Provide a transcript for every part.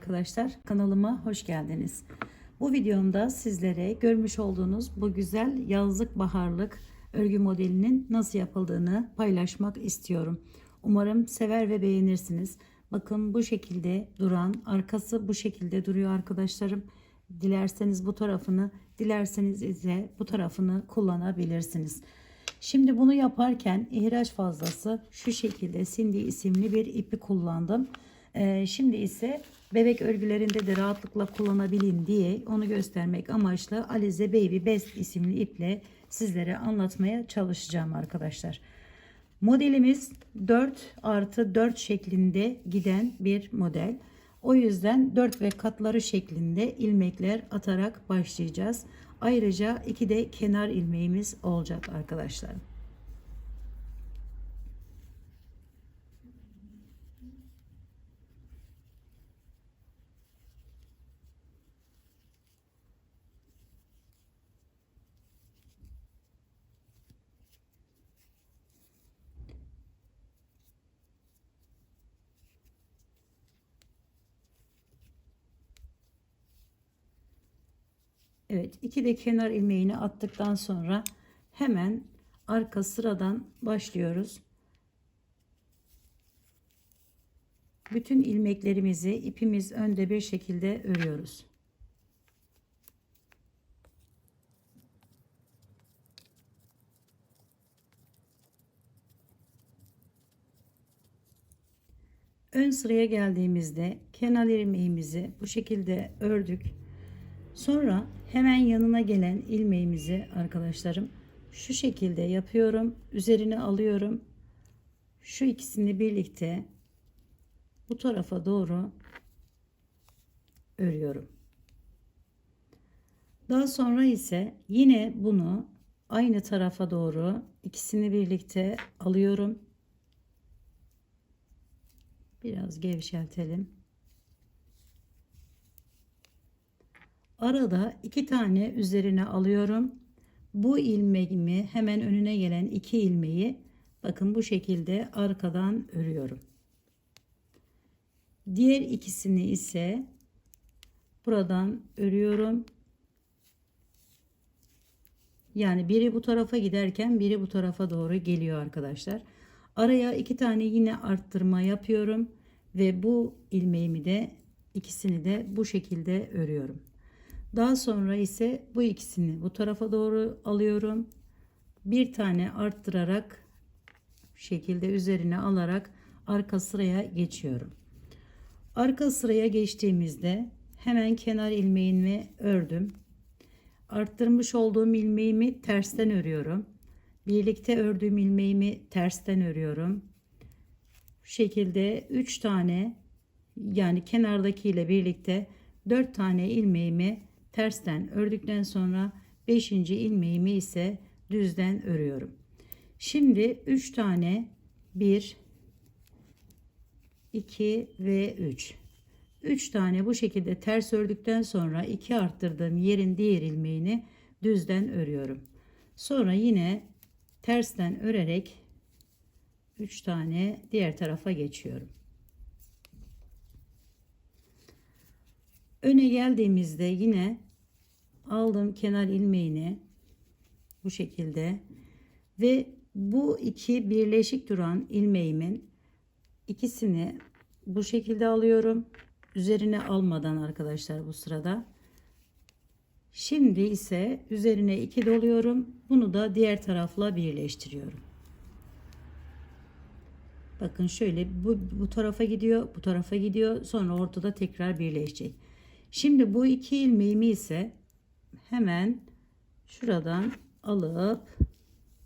arkadaşlar kanalıma hoş geldiniz. Bu videomda sizlere görmüş olduğunuz bu güzel yazlık baharlık örgü modelinin nasıl yapıldığını paylaşmak istiyorum. Umarım sever ve beğenirsiniz. Bakın bu şekilde duran arkası bu şekilde duruyor arkadaşlarım. Dilerseniz bu tarafını dilerseniz ise bu tarafını kullanabilirsiniz. Şimdi bunu yaparken ihraç fazlası şu şekilde Cindy isimli bir ipi kullandım. Ee, şimdi ise bebek örgülerinde de rahatlıkla kullanabileyim diye onu göstermek amaçlı Alize Baby Best isimli iple sizlere anlatmaya çalışacağım arkadaşlar. Modelimiz 4 artı 4 şeklinde giden bir model. O yüzden 4 ve katları şeklinde ilmekler atarak başlayacağız. Ayrıca iki de kenar ilmeğimiz olacak arkadaşlar. Evet iki de kenar ilmeğini attıktan sonra hemen arka sıradan başlıyoruz. Bütün ilmeklerimizi ipimiz önde bir şekilde örüyoruz. Ön sıraya geldiğimizde kenar ilmeğimizi bu şekilde ördük. Sonra hemen yanına gelen ilmeğimizi arkadaşlarım şu şekilde yapıyorum. Üzerine alıyorum. Şu ikisini birlikte bu tarafa doğru örüyorum. Daha sonra ise yine bunu aynı tarafa doğru ikisini birlikte alıyorum. Biraz gevşeltelim. Arada iki tane üzerine alıyorum. Bu ilmeğimi hemen önüne gelen iki ilmeği bakın bu şekilde arkadan örüyorum. Diğer ikisini ise buradan örüyorum. Yani biri bu tarafa giderken biri bu tarafa doğru geliyor arkadaşlar. Araya iki tane yine arttırma yapıyorum ve bu ilmeğimi de ikisini de bu şekilde örüyorum. Daha sonra ise bu ikisini bu tarafa doğru alıyorum. Bir tane arttırarak şekilde üzerine alarak arka sıraya geçiyorum. Arka sıraya geçtiğimizde hemen kenar ilmeğimi ördüm. Arttırmış olduğum ilmeğimi tersten örüyorum. Birlikte ördüğüm ilmeğimi tersten örüyorum. Bu şekilde 3 tane yani kenardaki ile birlikte 4 tane ilmeğimi tersten ördükten sonra 5. ilmeğimi ise düzden örüyorum. Şimdi 3 tane 1 2 ve 3 3 tane bu şekilde ters ördükten sonra 2 arttırdığım yerin diğer ilmeğini düzden örüyorum. Sonra yine tersten örerek 3 tane diğer tarafa geçiyorum. Öne geldiğimizde yine aldım kenar ilmeğini bu şekilde ve bu iki birleşik duran ilmeğimin ikisini bu şekilde alıyorum. Üzerine almadan arkadaşlar bu sırada. Şimdi ise üzerine iki doluyorum. Bunu da diğer tarafla birleştiriyorum. Bakın şöyle bu, bu tarafa gidiyor, bu tarafa gidiyor. Sonra ortada tekrar birleşecek. Şimdi bu iki ilmeğimi ise hemen şuradan alıp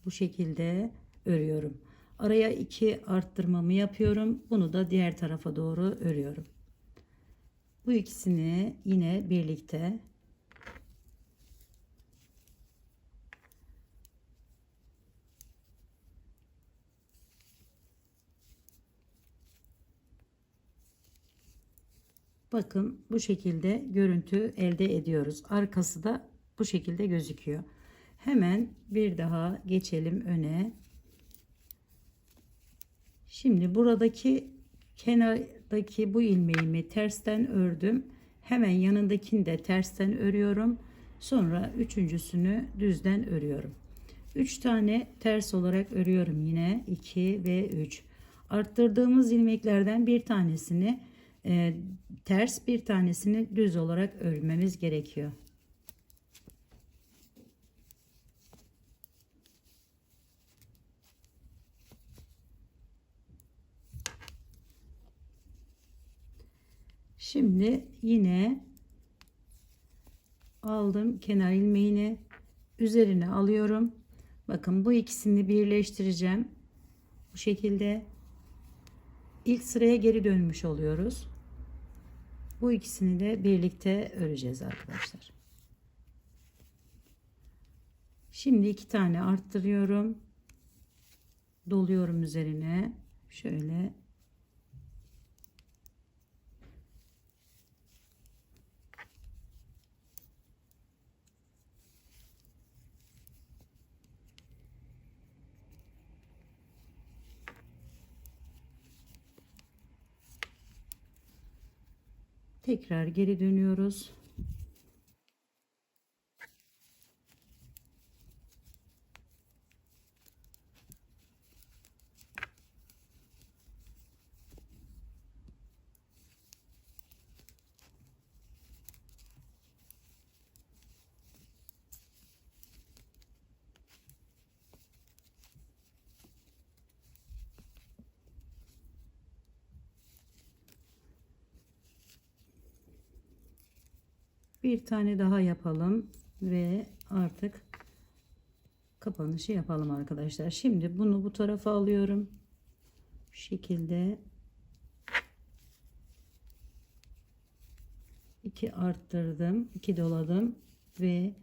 bu şekilde örüyorum. Araya iki arttırmamı yapıyorum. Bunu da diğer tarafa doğru örüyorum. Bu ikisini yine birlikte Bakın bu şekilde görüntü elde ediyoruz. Arkası da bu şekilde gözüküyor. Hemen bir daha geçelim öne. Şimdi buradaki Kenardaki bu ilmeğimi tersten ördüm. Hemen yanındakini de tersten örüyorum. Sonra üçüncüsünü düzden örüyorum. 3 tane ters olarak örüyorum yine 2 ve 3. Arttırdığımız ilmeklerden bir tanesini e, ters bir tanesini düz olarak örmemiz gerekiyor. Şimdi yine aldım kenar ilmeğini üzerine alıyorum. Bakın bu ikisini birleştireceğim. Bu şekilde ilk sıraya geri dönmüş oluyoruz. Bu ikisini de birlikte öreceğiz arkadaşlar. Şimdi iki tane arttırıyorum. Doluyorum üzerine. Şöyle Tekrar geri dönüyoruz. Bir tane daha yapalım ve artık kapanışı yapalım arkadaşlar. Şimdi bunu bu tarafa alıyorum. Bu şekilde iki arttırdım, iki doladım ve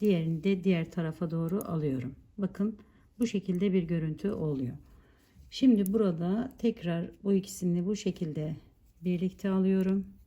diğerini de diğer tarafa doğru alıyorum. Bakın bu şekilde bir görüntü oluyor. Şimdi burada tekrar bu ikisini bu şekilde birlikte alıyorum.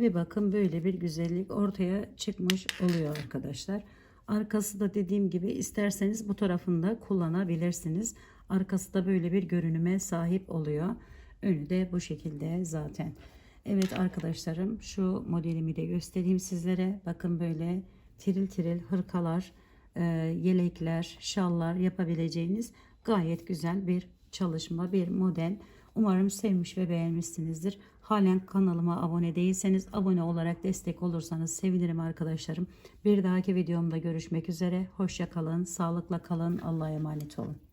Ve bakın böyle bir güzellik ortaya çıkmış oluyor arkadaşlar. Arkası da dediğim gibi isterseniz bu tarafında kullanabilirsiniz. Arkası da böyle bir görünüme sahip oluyor. Önü de bu şekilde zaten. Evet arkadaşlarım şu modelimi de göstereyim sizlere. Bakın böyle tiril tiril hırkalar, e, yelekler, şallar yapabileceğiniz gayet güzel bir çalışma, bir model. Umarım sevmiş ve beğenmişsinizdir. Halen kanalıma abone değilseniz abone olarak destek olursanız sevinirim arkadaşlarım. Bir dahaki videomda görüşmek üzere. Hoşça kalın, sağlıkla kalın, Allah'a emanet olun.